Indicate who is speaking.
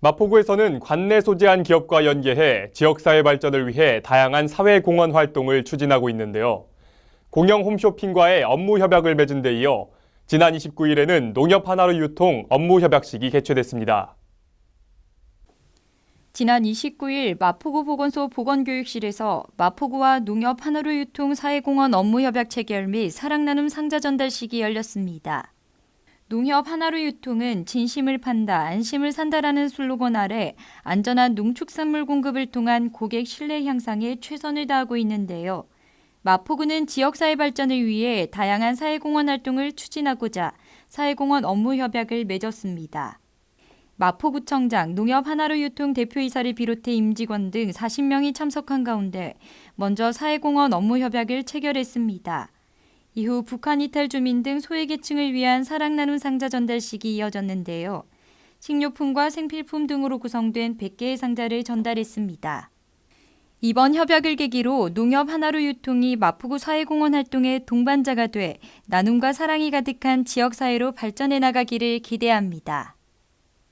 Speaker 1: 마포구에서는 관내 소재한 기업과 연계해 지역사회 발전을 위해 다양한 사회공헌 활동을 추진하고 있는데요. 공영 홈쇼핑과의 업무 협약을 맺은 데 이어 지난 29일에는 농협 하나로 유통 업무 협약식이 개최됐습니다.
Speaker 2: 지난 29일 마포구 보건소 보건교육실에서 마포구와 농협 한화로 유통 사회공헌 업무 협약 체결 및 사랑 나눔 상자 전달식이 열렸습니다. 농협 하나로 유통은 진심을 판다, 안심을 산다라는 슬로건 아래 안전한 농축산물 공급을 통한 고객 신뢰 향상에 최선을 다하고 있는데요. 마포구는 지역사회 발전을 위해 다양한 사회공헌 활동을 추진하고자 사회공헌 업무 협약을 맺었습니다. 마포구청장, 농협 하나로 유통 대표이사를 비롯해 임직원 등 40명이 참석한 가운데 먼저 사회공헌 업무 협약을 체결했습니다. 이후 북한 이탈 주민 등 소외계층을 위한 사랑 나눔 상자 전달식이 이어졌는데요. 식료품과 생필품 등으로 구성된 100개의 상자를 전달했습니다. 이번 협약을 계기로 농협 하나로 유통이 마포구 사회공헌 활동의 동반자가 돼 나눔과 사랑이 가득한 지역사회로 발전해 나가기를 기대합니다.